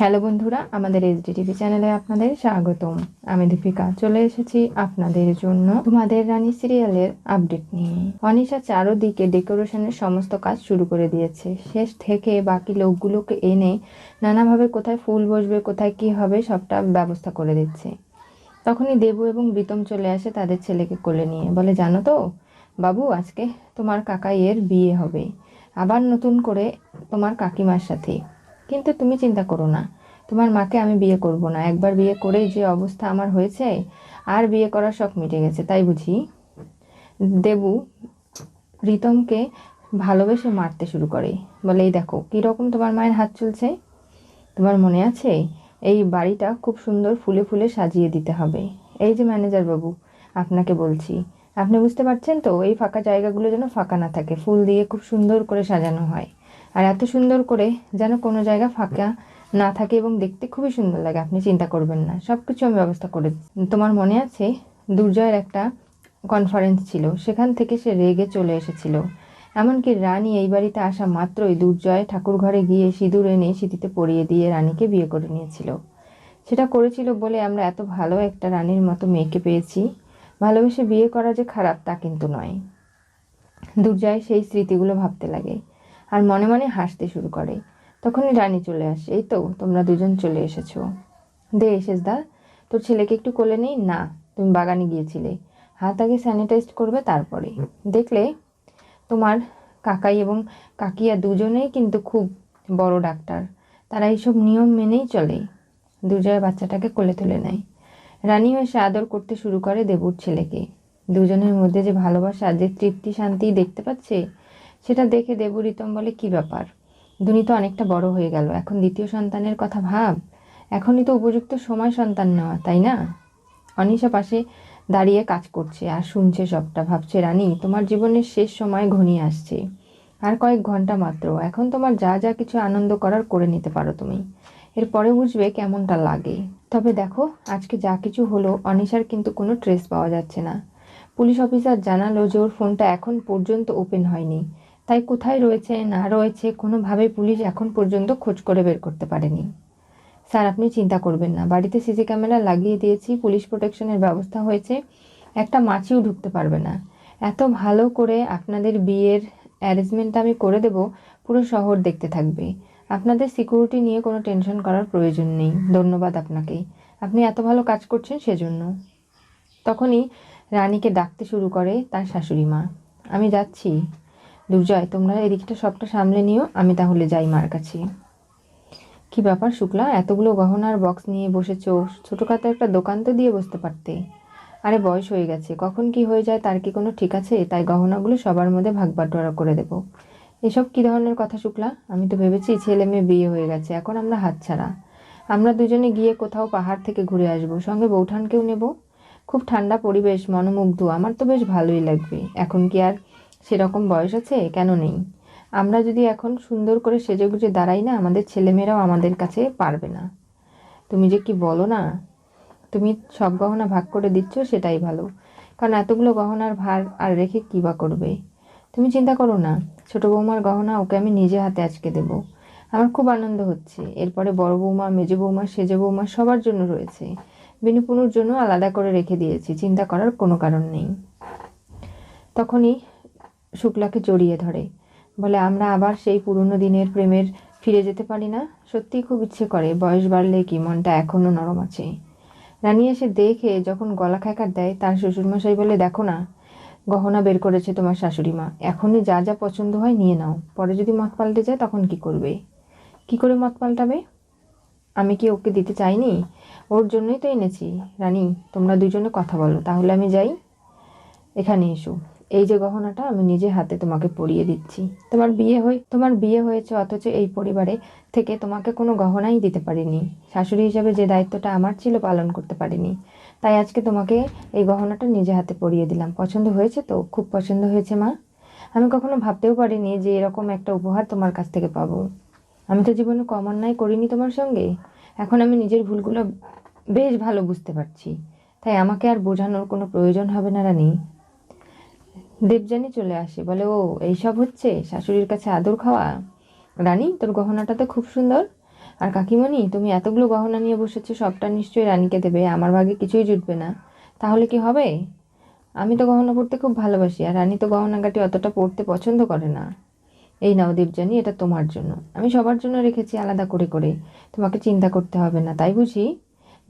Hello বন্ধুরা, আমাদের HD TV চ্যানেলে আপনাদের স্বাগতম। আমি দীপিকা, চলে এসেছি আপনাদের জন্য তোমাদের রানী সিরিয়ালের আপডেট নিয়ে। অনিশা চারোদিকে ডেকোরেশনের সমস্ত কাজ শুরু করে দিয়েছে। শেষ থেকে বাকি লোকগুলোকে এনে নানাভাবে কোথায় ফুল বসবে, কোথায় কি হবে, সবটা ব্যবস্থা করে দিচ্ছে। তখনই দেবু এবং প্রীতম চলে আসে তাদের ছেলেকে কোলে নিয়ে। বলে, জানো তো, বাবু, আজকে তোমার কাকাইয়ের বিয়ে হবে। আবার নতুন করে তোমার কাকিমার সাথে। কিন্তু তুমি চিন্তা করো না। তোমার মাকে আমি বিয়ে করব না। একবার বিয়ে করেই যে অবস্থা আমার হয়েছে, আর বিয়ে করার শখ মিটে গেছে, তাই বুঝি? দেবু প্রীতমকে ভালোবেসে মারতে শুরু করে। বলে, এই দেখো, কীরকম তোমার মায়ের হাত চলছে? তোমার মনে আছে? এই বাড়িটা খুব সুন্দর, ফুলে ফুলে সাজিয়ে দিতে হবে। এই যে ম্যানেজার বাবু, আপনাকে বলছি। আপনি বুঝতে পারছেন তো, এই ফাঁকা জায়গাগুলো যেন ফাঁকা না থাকে। ফুল দিয়ে খুব সুন্দর করে সাজানো হয়। আর এত সুন্দর করে যেন কোনো জায়গা ফাঁকা না থাকে এবং দেখতে খুবই সুন্দর লাগে, আপনি চিন্তা করবেন না। সব কিছু আমি ব্যবস্থা করে তোমার মনে আছে দুর্জয়ের একটা কনফারেন্স ছিল? সেখান থেকে সে রেগে চলে এসেছিল। এমনকি রানী এই বাড়িতে আসা মাত্রই দুর্জয় ঠাকুর ঘরে গিয়ে সিঁদুর এনে সিঁথিতে পরিয়ে দিয়ে রানীকে বিয়ে করে নিয়েছিল। সেটা করেছিল বলে আমরা এত ভালো একটা রানীর মতো মেয়েকে পেয়েছি। ভালোবেসে বিয়ে করা যে খারাপ তা কিন্তু নয়। দুর্জয় সেই স্মৃতিগুলো ভাবতে লাগে। আর মনে মনে হাসতে শুরু করে। তখনই রানী চলে আসে। এই তো, তোমরা দুজন চলে এসেছ। দে এসেস দা তোর ছেলেকে একটু কোলে নেই? না, তুমি বাগানে গিয়েছিলে। হাত আগে স্যানিটাইজ করবে, তারপরে। দেখলে তোমার কাকাই এবং কাকিয়া দুজনেই কিন্তু খুব বড় ডাক্তার। তারা এইসব নিয়ম মেনেই চলে। দুজয় বাচ্চাটাকে কোলে তুলে নেয়। রানীও এসে আদর করতে শুরু করে দেবুর ছেলেকে। দুজনের মধ্যে যে ভালোবাসা, যে তৃপ্তি শান্তি দেখতে পাচ্ছে সেটা দেখে দেবু রিতম বলে, কি ব্যাপার? দুনি তো অনেকটা বড় হয়ে গেল। এখন দ্বিতীয় সন্তানের কথা ভাব। এখনই তো উপযুক্ত সময় সন্তান নেওয়া, তাই না? অনিশা পাশে দাঁড়িয়ে কাজ করছে। আর শুনছে সবটা, ভাবছে রানী। তোমার জীবনের শেষ সময় ঘনিয়ে আসছে। আর কয়েক ঘণ্টা মাত্র। এখন তোমার যা যা কিছু আনন্দ করার করে নিতে পারো তুমি। এরপরে বুঝবে কেমনটা লাগে। তবে দেখো, আজকে যা কিছু হলো, অনিশার কিন্তু কোনো ট্রেস পাওয়া যাচ্ছে না। পুলিশ অফিসার জানালো যে ওর ফোনটা এখন পর্যন্ত ওপেন হয়নি। তাই কোথায় রয়েছে, না রয়েছে, কোনোভাবেই পুলিশ এখন পর্যন্ত খোঁজ করে বের করতে পারেনি। স্যার, আপনি চিন্তা করবেন না। বাড়িতে সিসি ক্যামেরা লাগিয়ে দিয়েছি, পুলিশ প্রোটেকশনের ব্যবস্থা হয়েছে। একটা মাছিও ঢুকতে পারবে না। এত ভালো করে আপনাদের বিয়ের অ্যারেঞ্জমেন্ট আমি করে দেব, পুরো শহর দেখতে থাকবে। আপনাদের সিকিউরিটি নিয়ে কোনো টেনশন করার প্রয়োজন নেই। ধন্যবাদ আপনাকে। আপনি এত ভালো কাজ করছেন সেজন্য। তখনই রানীকে ডাকতে শুরু করে তার শাশুড়ি মা। আমি যাচ্ছি। দুর্জয় তোমরা এদিকটা সবটা সামলে নিও, আমি তাহলে যাই মার কাছে। কি ব্যাপার শুক্লা, এতগুলো গহনার বক্স নিয়ে বসেছো? ছোটোখাটো একটা দোকান তো দিয়ে বসতে পারতে। আরে বয়স হয়ে গেছে, কখন কি হয়ে যায় তার কি কোনো ঠিক আছে? তাই গহনাগুলো সবার মধ্যে ভাগ বাটোয়ারা করে দেবো। এসব কী ধরনের কথা শুক্লা? আমি তো ভেবেছি ছেলে মেয়ে বিয়ে হয়ে গেছে, এখন আমরা হাতছাড়া আমরা দুজনে গিয়ে কোথাও পাহাড় থেকে ঘুরে আসব, সঙ্গে বৌঠানকেও নেব। খুব ঠান্ডা পরিবেশ, মনোমুগ্ধ, আমার তো বেশ ভালোই লাগবে। এখন কি আর সেরকম বয়স আছে কেন নেই? আমরা যদি এখন সুন্দর করে সেজে গুজে দাঁড়াই না, আমাদের ছেলেমেয়েরাও আমাদের কাছে পারবে না। তুমি যে কি বলো না? তুমি সব গহনা ভাগ করে দিচ্ছ, সেটাই ভালো। কারণ এতগুলো গহনার ভার আর রেখে কী বা করবে? তুমি চিন্তা করো না, ছোটো বৌমার গহনা ওকে আমি নিজে হাতে আজকে দেবো। আমার খুব আনন্দ হচ্ছে। এরপরে বড় বৌমা, মেজো বৌমা, সেজে বৌমা সবার জন্য রয়েছে। বিনুপুনুর জন্য আলাদা করে রেখে দিয়েছি, চিন্তা করার কোনো কারণ নেই। তখনই শুক্লাকে জড়িয়ে ধরে। বলে, আমরা আবার সেই পুরনো দিনের প্রেমের ফিরে যেতে পারি না? সত্যিই খুব ইচ্ছে করে, বয়স বাড়লে কি মনটা এখনও নরম আছে? রানী এসে দেখে যখন গলা খ্যাকার দেয়, তার শ্বশুরমশাই বলে, দেখো না, গহনা বের করেছে তোমার শাশুড়ি মা। এখনই যা যা পছন্দ হয় নিয়ে নাও। পরে যদি মত পাল্টে যায়, তখন কি করবে? কি করে মত পাল্টাবে? আমি কি ওকে দিতে চাইনি? ওর জন্যই তো এনেছি। রানী, তোমরা দুজনে কথা বলো, তাহলে আমি যাই। এখানে এসো। এই যে গহনাটা আমি নিজে হাতে তোমাকে পরিয়ে দিচ্ছি। তোমার বিয়ে হয়ে, তোমার বিয়ে হয়েছে অথচ এই পরিবারে থেকে তোমাকে কোনো গহনাই দিতে পারিনি। শাশুড়ি হিসাবে যে দায়িত্বটা আমার ছিল পালন করতে পারিনি। তাই আজকে তোমাকে এই গহনাটা নিজে হাতে পরিয়ে দিলাম। পছন্দ হয়েছে তো? খুব পছন্দ হয়েছে, মা। আমি কখনো ভাবতেও পারিনি যে এরকম একটা উপহার তোমার কাছ থেকে পাবো। আমি তো জীবনে কম অন্যায় করিনি তোমার সঙ্গে। এখন আমি নিজের ভুলগুলো বেশ ভালো বুঝতে পারছি। তাই আমাকে আর বোঝানোর কোনো প্রয়োজন হবে না, রানী। দেবযানী চলে আসে। বলে, ও, এইসব হচ্ছে? শাশুড়ির কাছে আদর খাওয়া? রানী, তোর গহনাটা তো খুব সুন্দর। আর কাকিমণি, তুমি এতগুলো গহনা নিয়ে বসেছো, সবটা নিশ্চয়ই রানীকে দেবে। আমার ভাগে কিছুই জুটবে না। তাহলে কি হবে? আমি তো গহনা পরতে খুব ভালোবাসি, আর রানী তো গহনাগাটি অতটা পরতে পছন্দ করে না। এই নাও দেবজানি এটা তোমার জন্য। আমি সবার জন্য রেখেছি আলাদা করে করে। তোমাকে চিন্তা করতে হবে না, তাই বুঝি?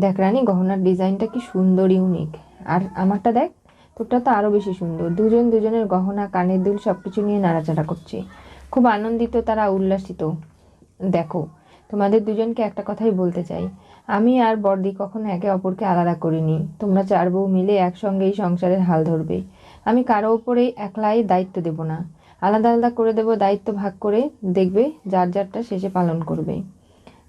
দেখ রানী, গহনার ডিজাইনটা কি সুন্দর, ইউনিক। আর আমারটা দেখ তোরটা তো আরও বেশি সুন্দর। দুজন দুজনের গহনা কানের দুল সব কিছু নিয়ে নাড়াচাড়া করছে। খুব আনন্দিত তারা উল্লাসিত। দেখো, তোমাদের দুজনকে একটা কথাই বলতে চাই। আমি আর বর্দি কখনো একে অপরকে আলাদা করিনি। তোমরা চার বউ মিলে একসঙ্গেই সংসারের হাল ধরবে। আমি কারও ওপরেই একলাই দায়িত্ব দেব না। আলাদা আলাদা করে দেব, দায়িত্ব ভাগ করে দেখবে যার যারটা শেষে পালন করবে।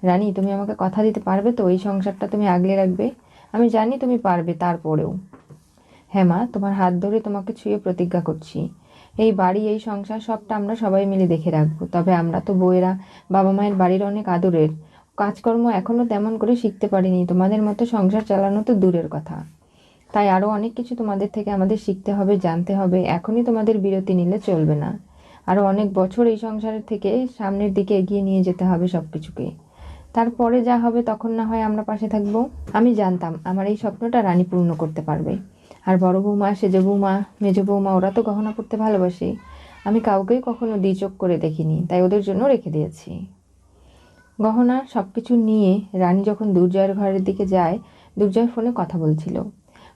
রানী, তুমি আমাকে কথা দিতে পারবে তো? এই সংসারটা তুমি আগলে রাখবে? আমি জানি তুমি পারবে তারপরেও। হ্যাঁ মা, তোমার হাত ধরে তোমাকে ছুঁয়ে প্রতিজ্ঞা করছি। এই বাড়ি, এই সংসার সবটা আমরা সবাই মিলে দেখে রাখব। তবে আমরা তো বউয়েরা, বাবা মায়ের বাড়ির অনেক আদরের। কাজকর্ম এখনও তেমন করে শিখতে পারিনি। তোমাদের মতো সংসার চালানো তো দূরের কথা। তাই আরও অনেক কিছু তোমাদের থেকে আমাদের শিখতে হবে, জানতে হবে। এখনই তোমাদের বিরতি নিলে চলবে না। আরও অনেক বছর এই সংসারের থেকে সামনের দিকে এগিয়ে নিয়ে যেতে হবে সব কিছুকে তারপরে যা হবে তখন না হয় আমরা পাশে থাকব। আমি জানতাম, আমার এই স্বপ্নটা রানী পূর্ণ করতে পারবে। আর বড় বৌমা, সেজে বৌমা, মেজ বৌমা, ওরা তো গহনা পড়তে ভালোবাসে। আমি কাউকেই কখনো দ্বিচোখ করে দেখিনি, তাই ওদের জন্য রেখে দিয়েছি। গহনা সব কিছু নিয়ে রানী যখন দুর্জয়ের ঘরের দিকে যায়, দুর্জয় ফোনে কথা বলছিল।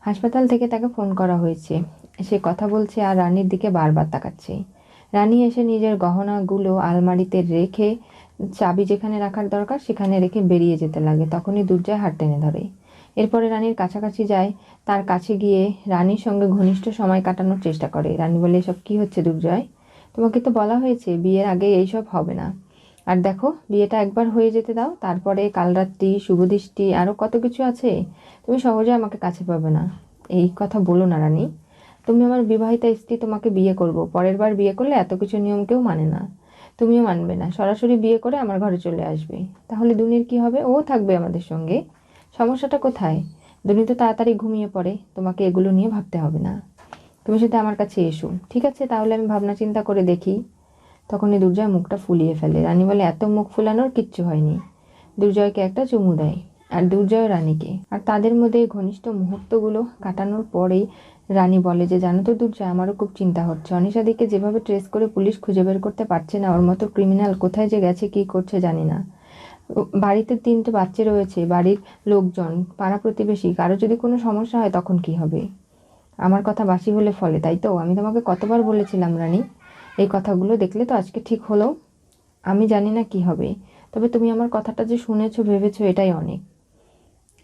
হাসপাতাল থেকে তাকে ফোন করা হয়েছে। সে কথা বলছে আর রানীর দিকে বারবার তাকাচ্ছে। রানী এসে নিজের গহনাগুলো আলমারিতে রেখে, চাবি যেখানে রাখার দরকার সেখানে রেখে বেরিয়ে যেতে লাগে। তখনই দুর্জয় হাত টেনে ধরে। এরপরে রানীর কাছাকাছি যায়। তার কাছে গিয়ে রানীর সঙ্গে ঘনিষ্ঠ সময় কাটানোর চেষ্টা করে। রানী বলে, এসব কী হচ্ছে দুর্জয়? তোমাকে তো বলা হয়েছে, বিয়ের আগে এইসব হবে না। আর দেখো, বিয়েটা একবার হয়ে যেতে দাও, তারপরে কালরাত্রি শুভদৃষ্টি আরও কত কিছু আছে। তুমি সহজে আমাকে কাছে পাবে না। এই কথা বলো না রানী। তুমি আমার বিবাহিতা স্ত্রী, তোমাকে বিয়ে করব। পরের বার বিয়ে করলে এত কিছু নিয়ম কেউ মানে না। তুমিও মানবে না। সরাসরি বিয়ে করে আমার ঘরে চলে আসবে। তাহলে দুনির কি হবে? ও থাকবে আমাদের সঙ্গে। সমস্যাটা কোথায়? দুনি তো তাড়াতাড়ি ঘুমিয়ে পড়ে, তোমাকে এগুলো নিয়ে ভাবতে হবে না। তুমি শুধু আমার কাছে এসো, ঠিক আছে? তাহলে আমি ভাবনা চিন্তা করে দেখি। তখনই দুর্জয় মুখটা ফুলিয়ে ফেলে। রানী বলে, এত মুখ ফুলানোর কিচ্ছু হয়নি। দুর্জয়কে একটা চুমু দেয়, আর দুর্জয় রানীকে। আর তাদের মধ্যে ঘনিষ্ঠ মুহূর্তগুলো কাটানোর পরেই রানী বলে যে, জানো তো দুর্জয়, আমারও খুব চিন্তা হচ্ছে। অনিশাদিকে যেভাবে ট্রেস করে পুলিশ খুঁজে বের করতে পারছে না, ওর মতো ক্রিমিনাল কোথায় যে গেছে, কী করছে জানি না। বাড়িতে তিনটে বাচ্চা রয়েছে, বাড়ির লোকজন, পাড়া প্রতিবেশী, কারও যদি কোনো সমস্যা হয় তখন কি হবে? আমার কথা বাসি হলে ফলে, তাই তো? আমি তোমাকে কতবার বলেছিলাম, রানী। এই কথাগুলো দেখলে তো আজকে ঠিক হলো। আমি জানি না কি হবে। তবে তুমি আমার কথাটা যে শুনেছো, ভেবেছো, এটাই অনেক।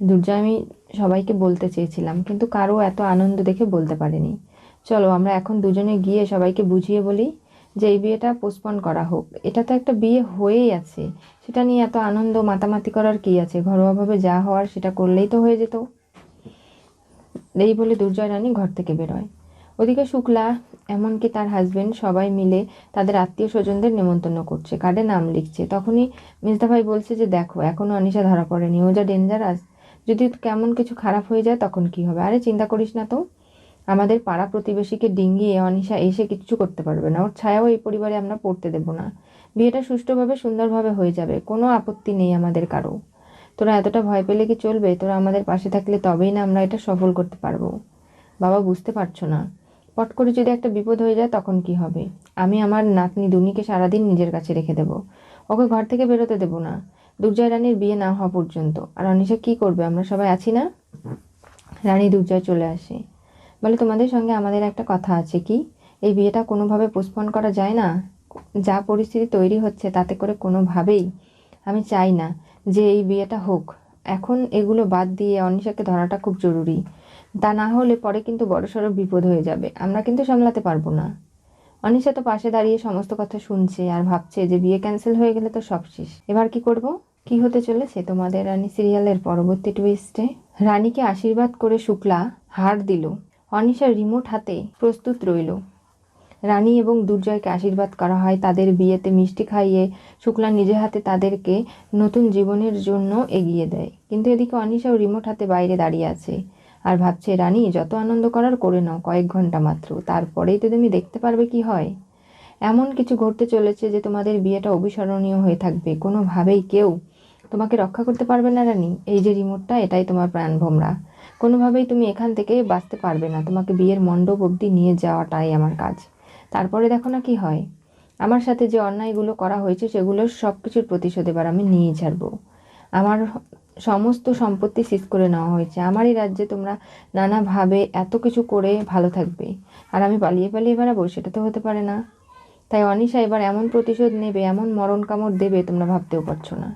দুর্জয় আমি সবাইকে বলতে চেয়েছিলাম, কিন্তু কারও এত আনন্দ দেখে বলতে পারিনি। চলো, আমরা এখন দুজনে গিয়ে সবাইকে বুঝিয়ে বলি। যে এই বিয়েটা পোস্টপন করা হোক। এটা তো একটা বিয়ে হয়েই আছে। সেটা নিয়ে এত আনন্দ, মাতামাতি করার কি আছে? ঘরোয়াভাবে যা হওয়ার সেটা করলেই তো হয়ে যেত। এই বলে দুর্জয় রানী ঘর থেকে বেরোয়। ওদিকে শুক্লা, এমনকি তার হাজবেন্ড সবাই মিলে তাদের আত্মীয় স্বজনদের নেমন্তন্ন করছে। কার্ডে নাম লিখছে। তখনই মিজদা ভাই বলছে যে, দেখো এখনও অনিশা ধরা পড়েনি। ও যা ডেঞ্জারাস যদি কেমন কিছু খারাপ হয়ে যায় তখন কি হবে? আরে, চিন্তা করিস না তো। আমাদের পাড়া প্রতিবেশীকে ডিঙ্গিয়ে অনিশা এসে কিচ্ছু করতে পারবে না। ওর ছায়াও এই পরিবারে আমরা পড়তে দেব না। বিয়েটা সুষ্ঠুভাবে, সুন্দরভাবে হয়ে যাবে। কোনো আপত্তি নেই আমাদের কারও। তোরা এতটা ভয় পেলে কি চলবে? তোরা আমাদের পাশে থাকলে তবেই না আমরা এটা সফল করতে পারব। বাবা, বুঝতে পারছ না। পট করে যদি একটা বিপদ হয়ে যায়, তখন কি হবে? আমি আমার নাতনি দুনিকে সারাদিন নিজের কাছে রেখে দেবো। ওকে ঘর থেকে বেরোতে দেবো না। দুর্জয় রানীর বিয়ে না হওয়া পর্যন্ত। আর অনিশা কি করবে? আমরা সবাই আছি না? রানী দুর্জয় চলে আসে। বলে, তোমাদের সঙ্গে আমাদের একটা কথা আছে কি? এই বিয়েটা কোনোভাবে পোস্টপন করা যায় না? যা পরিস্থিতি তৈরি হচ্ছে তাতে করে কোনোভাবেই আমি চাই না যে এই বিয়েটা হোক। এখন এগুলো বাদ দিয়ে অনিশাকে ধরাটা খুব জরুরি। তা না হলে পরে কিন্তু বড়সড় বিপদ হয়ে যাবে। আমরা কিন্তু সামলাতে পারব না। অনিশা তো পাশে দাঁড়িয়ে সমস্ত কথা শুনছে আর ভাবছে যে বিয়ে ক্যান্সেল হয়ে গেলে তো সব শেষ। এবার কি করব? কি হতে চলেছে তোমাদের রানী সিরিয়ালের পরবর্তী টুইস্টে রানীকে আশীর্বাদ করে শুক্লা হার দিল। অনিশা রিমোট হাতে প্রস্তুত রইল। রানী এবং দুর্জয়কে আশীর্বাদ করা হয় তাদের বিয়েতে মিষ্টি খাইয়ে শুক্লা নিজে হাতে তাদেরকে নতুন জীবনের জন্য এগিয়ে দেয়। কিন্তু এদিকে অনিশাও রিমোট হাতে বাইরে দাঁড়িয়ে আছে আর ভাবছে, রানী, যত আনন্দ করার করে নাও, কয়েক ঘণ্টা মাত্র, তারপরেই তো তুমি দেখতে পারবে কি হয়। এমন কিছু ঘটতে চলেছে যে তোমাদের বিয়েটা অবিস্মরণীয় হয়ে থাকবে। কোনোভাবেই কেউ তোমাকে রক্ষা করতে পারবে না, রানী। এই যে রিমোটটা, এটাই তোমার প্রাণ ভোমরা কোনোভাবেই তুমি এখান থেকে বাঁচতে পারবে না। তোমাকে বিয়ের মণ্ডপ অবধি নিয়ে যাওয়াটাই আমার কাজ। তারপরে দেখো না কি হয়। আমার সাথে যে অন্যায়গুলো করা হয়েছে সেগুলোর সব কিছুর প্রতিশোধ এবার আমি নিয়ে ছাড়বো। আমার সমস্ত সম্পত্তি সিজ করে নেওয়া হয়েছে। আমারই রাজ্যে তোমরা নানাভাবে এত কিছু করে ভালো থাকবে। আর আমি পালিয়ে পালিয়ে বেড়াবো, সেটা তো হতে পারে না। তাই অনিশা এবার এমন প্রতিশোধ নেবে, এমন মরণ কামড় দেবে, তোমরা ভাবতেও পারছ না।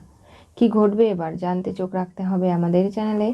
কি ঘটবে এবার? জানতে চোখ রাখতে হবে আমাদের চ্যানেলে।